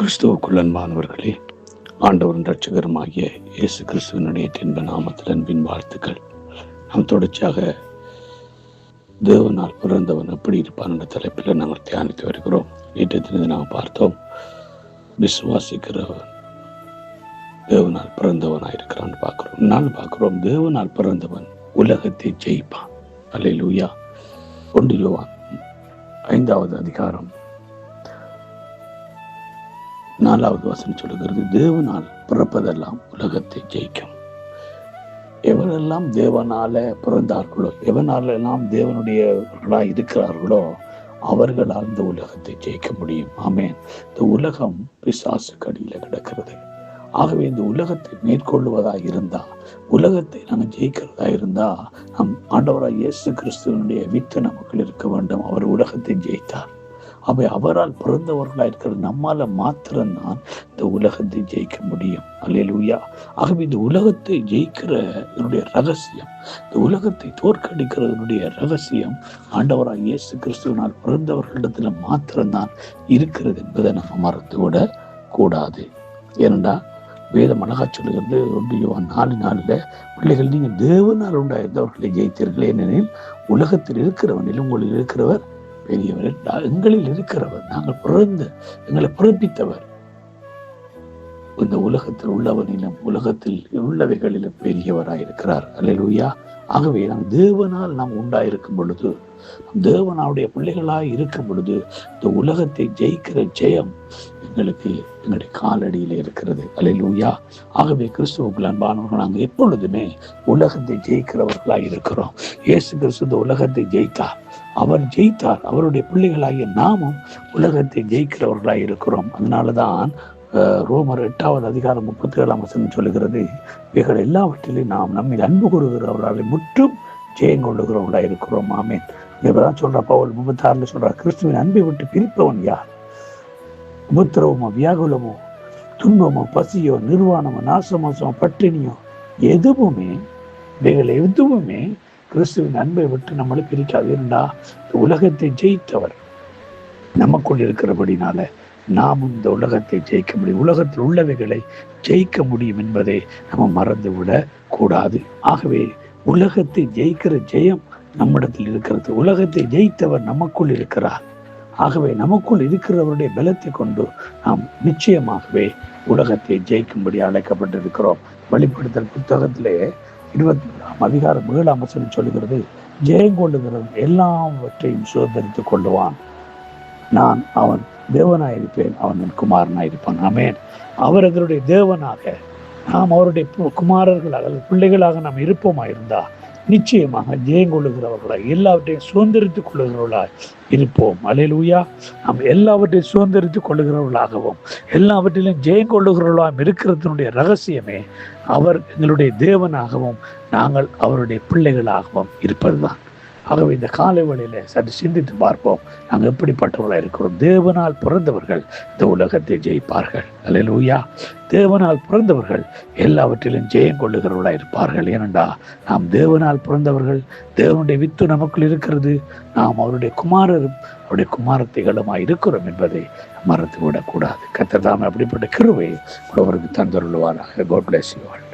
கிறிஸ்துவுக்குள் அன்பானவர்களே ஆண்டவரின் ரட்சகருமாகிய இயேசு கிறிஸ்துவனுடைய தின்ப நாமத்தில் அன்பின் வாழ்த்துக்கள். நாம் தொடர்ச்சியாக தேவனால் பிறந்தவன் எப்படி இருப்பான் என்ற தலைப்பில் நாங்கள் தியானித்து வருகிறோம். நேற்று நாம் பார்த்தோம். விசுவாசிக்கிறவன் தேவனால் பிறந்தவனாக இருக்கிறான்னு பார்க்குறோம். நான் பார்க்குறோம் தேவனால் பிறந்தவன் உலகத்தை ஜெயிப்பான். அல்ல லூயா ஒன்று யோவான் ஐந்தாவது அதிகாரம் நாலாவது வசனம் சொல்லுகிறது தேவனால் பிறப்பதெல்லாம் உலகத்தை ஜெயிக்கும். எவரெல்லாம் தேவனால பிறந்தார்களோ எவனாலெல்லாம் தேவனுடையவர்களாக இருக்கிறார்களோ அவர்களால் இந்த உலகத்தை ஜெயிக்க முடியும். ஆமேன். இந்த உலகம் பிசாசு கடியில் கிடக்கிறது. ஆகவே இந்த உலகத்தை மேற்கொள்வதாக இருந்தா உலகத்தை நாங்கள் ஜெயிக்கிறதா இருந்தா நம் ஆண்டவராக இயேசு கிறிஸ்துவனுடைய வித்து நமக்குள் இருக்க வேண்டும். அவர் உலகத்தை ஜெயித்தார். அவை அவரால் பிறந்தவர்களாக இருக்கிற நம்மால மாத்திரம்தான் இந்த உலகத்தை ஜெயிக்க முடியும். அல்லேலூயா. ஆகவே இந்த உலகத்தை ஜெயிக்கிற என்னுடைய ரகசியம் இந்த உலகத்தை தோற்கடிக்கிறதனுடைய ரகசியம் ஆண்டவராக இயேசு கிறிஸ்துவனால் பிறந்தவர்களிடத்துல மாத்திரம்தான் இருக்கிறது என்பதை நம்ம மறந்து விட கூடாது ஏனண்டா வேத மனகா சொல்லுகிறது ஒன்று யோவான் நாலு நாளில் பிள்ளைகள் நீங்கள் தேவனால் உண்டாயிருந்தவர்களை ஜெயித்தீர்கள் ஏனெனில் உலகத்தில் இருக்கிறவனில் உங்களில் இருக்கிறவர் பெரியவர் எங்களில் இருக்கிறவர் நாங்கள் பிறந்த எங்களை பிறப்பித்தவர். இந்த உலகத்தில் உள்ளவனிலும் உலகத்தில் உள்ளவைகளிலும் பெரியவராயிருக்கிறார். அல்லா ஆகவே நாம் தேவனால் நாம் உண்டாயிருக்கும் பொழுது தேவனாவுடைய பிள்ளைகளாய் இருக்கும் பொழுது இந்த உலகத்தை ஜெயிக்கிற ஜெயம் எங்களுக்கு எங்களுடைய காலடியில் இருக்கிறது. அலையூயா ஆகவே கிறிஸ்துவுக்குள் அன்பானவர்கள் நாங்கள் எப்பொழுதுமே உலகத்தை ஜெயிக்கிறவர்களாக இருக்கிறோம். இயேசு கிறிஸ்து இந்த உலகத்தை ஜெயித்தார். அவர் ஜெயித்தார். அவருடைய பிள்ளைகளாகிய நாமும் உலகத்தை ஜெயிக்கிறவர்களாக இருக்கிறோம். அதனாலதான் ரோமர் எட்டாவது அதிகாரம் முப்பத்தி ஏழாம் வசனம் சொல்லுகிறது இவைகள் எல்லாவற்றிலும் நாம் நம்மில் அன்பு கூறுகிறவர்களை முற்றும் ஜெயம் கொள்ளுகிறவர்களாக இருக்கிறோம். ஆமேன். இப்பதான் சொல்ற பவுல் முப்பத்தி ஆறுல சொல்றார் கிறிஸ்துவின் அன்பை விட்டு பிரிப்பவன் யார்? உபத்திரவமோ வியாகுலமோ துன்பமோ பசியோ நிர்வாணமோ நாசமோசமோ பட்டினியோ எதுவுமே இவைகள் எதுவுமே கிறிஸ்துவின் அன்பை விட்டு நம்மளை பிரிக்காது. ஏனண்டா உலகத்தை ஜெயித்தவர் நமக்குள் இருக்கிறபடினால நாம் இந்த உலகத்தை ஜெயிக்க முடியும். உலகத்தில் உள்ளவைகளை ஜெயிக்க முடியும் என்பதை நம்ம மறந்து விட கூடாது ஆகவே உலகத்தை ஜெயிக்கிற ஜெயம் நம்மிடத்தில் இருக்கிறது. உலகத்தை ஜெயித்தவர் நமக்குள் இருக்கிறார். ஆகவே நமக்குள் இருக்கிறவருடைய பலத்தை கொண்டு நாம் நிச்சயமாகவே உலகத்தை ஜெயிக்கும்படி அழைக்கப்பட்டிருக்கிறோம். வெளிப்படுத்தல் புத்தகத்திலே இருபத்தி அதிகாரம் ஏழாம் வசனம் சொல்லுகிறது ஜெயங்கொள்ளுகிறவன் எல்லாவற்றையும் சுதந்திரித்துக் கொள்ளுவான். நான் அவன் தேவனாயிருப்பேன் அவன் என் குமாரனாயிருப்பான். அமேன் அவர் எங்களுடைய தேவனாக நாம் அவருடைய குமாரர்களாக அல்லது பிள்ளைகளாக நாம் இருப்போமா இருந்தால் நிச்சயமாக ஜெயங்கொள்ளுகிறவர்களாய் எல்லாவற்றையும் சுதந்திரித்துக் கொள்ளுகிறவர்களாய் இருப்போம். அலையிலூயா நாம் எல்லாவற்றையும் சுதந்திரித்துக் கொள்ளுகிறவர்களாகவும் எல்லாவற்றிலும் ஜெயங்கொள்ளுகிறவர்களாகவும் இருக்கிறதுனுடைய ரகசியமே அவர் எங்களுடைய தேவனாகவும் நாங்கள் அவருடைய பிள்ளைகளாகவும் இருப்பதுதான். ஆகவே இந்த காலை வழியில சற்று சிந்தித்து பார்ப்போம். நாங்கள் எப்படிப்பட்டவர்களாக இருக்கிறோம்? தேவனால் பிறந்தவர்கள் இந்த உலகத்தை ஜெயிப்பார்கள். அல்லூயா தேவனால் பிறந்தவர்கள் எல்லாவற்றிலும் ஜெயம் கொள்ளுகிறவர்களாக இருப்பார்கள். ஏனண்டா நாம் தேவனால் பிறந்தவர்கள் தேவனுடைய வித்து நமக்குள் இருக்கிறது. நாம் அவருடைய குமாரரும் அவருடைய குமாரத்தைகளுமாய் இருக்கிறோம் என்பதை மறந்து விடக்கூடாது கத்தர் அப்படிப்பட்ட கிருவை அவருக்கு தந்தருள்வாராக. Code bless you